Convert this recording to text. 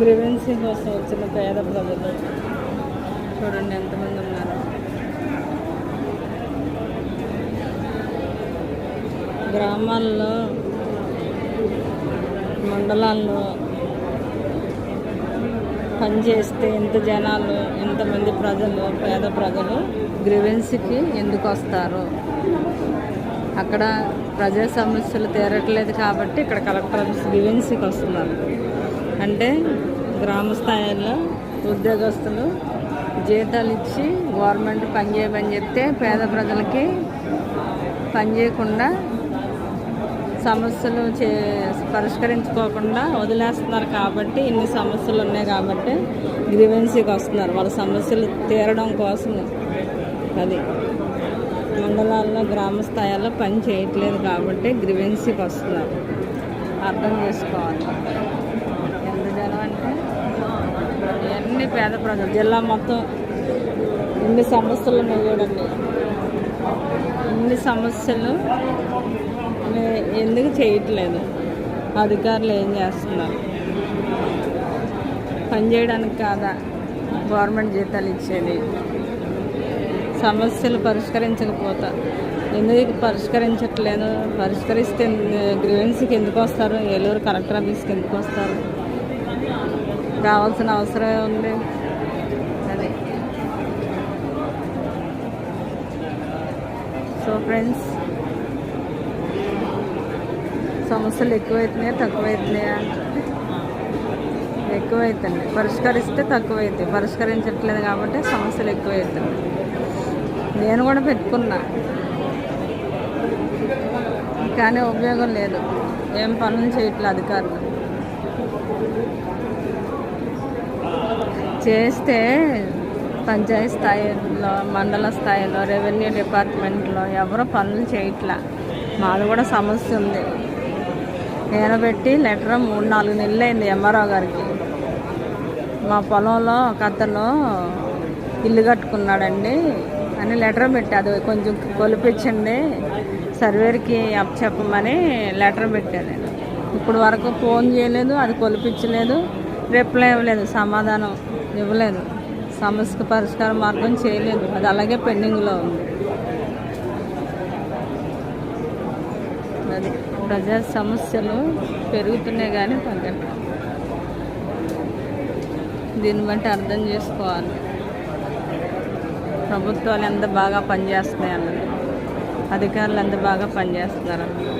గ్రివెన్సీ కోసం వచ్చిన పేద ప్రజలు చూడండి ఎంతమంది ఉన్నారు. గ్రామాల్లో మండలాల్లో పనిచేస్తే ఎంత జనాలు ఎంతమంది ప్రజలు పేద ప్రజలు గ్రివెన్సీకి ఎందుకు వస్తారు? అక్కడ ప్రజా సమస్యలు తీరట్లేదు కాబట్టి ఇక్కడ కలెక్టర్ ఆఫీస్ గ్రివెన్సీకి వస్తున్నారు. అంటే గ్రామ స్థాయిలో ఉద్యోగస్తులు జీతాలు ఇచ్చి గవర్నమెంట్ పని చేయమని చెప్తే పేద ప్రజలకి పని చేయకుండా సమస్యలు చే పరిష్కరించుకోకుండా వదిలేస్తున్నారు కాబట్టి ఇన్ని సమస్యలు ఉన్నాయి కాబట్టి గ్రీవెన్సీకి వస్తున్నారు. వాళ్ళ సమస్యలు తీరడం కోసం అది మండలాల్లో గ్రామ స్థాయిలో పని చేయట్లేదు కాబట్టి గ్రీవెన్సీకి వస్తున్నారు. అర్థం చేసుకోవాలి ఎంత జనం అంటే అన్ని పేద ప్రజలు జిల్లా మొత్తం ఇన్ని సమస్యలు ఉన్నాయి చూడండి. ఇన్ని సమస్యలు ఎందుకు చేయట్లేదు? అధికారులు ఏం చేస్తున్నారు? పని చేయడానికి కాదా? గవర్నమెంట్ జీతాలు ఇచ్చేది. సమస్యలు పరిష్కరించకపోతా. ఎందుకు పరిష్కరించట్లేదు? పరిష్కరిస్తే గ్రీవెన్స్కి ఎందుకు వస్తారు? ఏలూరు కలెక్టర్ ఆఫీస్కి ఎందుకు వస్తారు? రావాల్సిన అవసరం ఉంది. అదే. సో ఫ్రెండ్స్ సమస్యలు ఎక్కువైతున్నాయా తక్కువైతున్నాయా? ఎక్కువైతున్నాయి. పరిష్కరిస్తే తక్కువైతాయి పరిష్కరించట్లేదు కాబట్టి సమస్యలు ఎక్కువైతున్నాయి. నేను కూడా పెట్టుకున్నా. కానీ ఉపయోగం లేదు. ఏం పనులు చేయట్లేదు అధికారులు. చేస్తే పంచాయతీ స్థాయిలో మండల స్థాయిలో రెవెన్యూ డిపార్ట్మెంట్లో ఎవరు పనులు చేయట్లా. మాది కూడా సమస్య ఉంది. నేను పెట్టి లెటర్ మూడు నాలుగు నెలలు అయింది ఎంఆర్ఓ గారికి. మా పొలంలో ఒక అతను ఇల్లు కట్టుకున్నాడండి అని లెటర్ పెట్టి. అది కొంచెం కొలిపించండి సర్వేర్కి అప్ చెప్పమని లెటర్ పెట్టాను నేను. ఇప్పుడు వరకు ఫోన్ చేయలేదు అది కొలిపించలేదు. రిప్లై ఇవ్వలేదు సమాధానం ఇవ్వలేదు సమస్యకు పరిష్కార మార్గం చేయలేదు. అది అలాగే పెండింగ్లో ఉంది. అది ప్రజా సమస్యలు పెరుగుతున్నాయి కానీ తగ్గట్లేదు దీన్ని బట్టి అర్థం చేసుకోవాలి. ప్రభుత్వాలు ఎంత బాగా పనిచేస్తున్నాయి అన్నది. అధికారులు ఎంత బాగా పనిచేస్తున్నారు అన్నది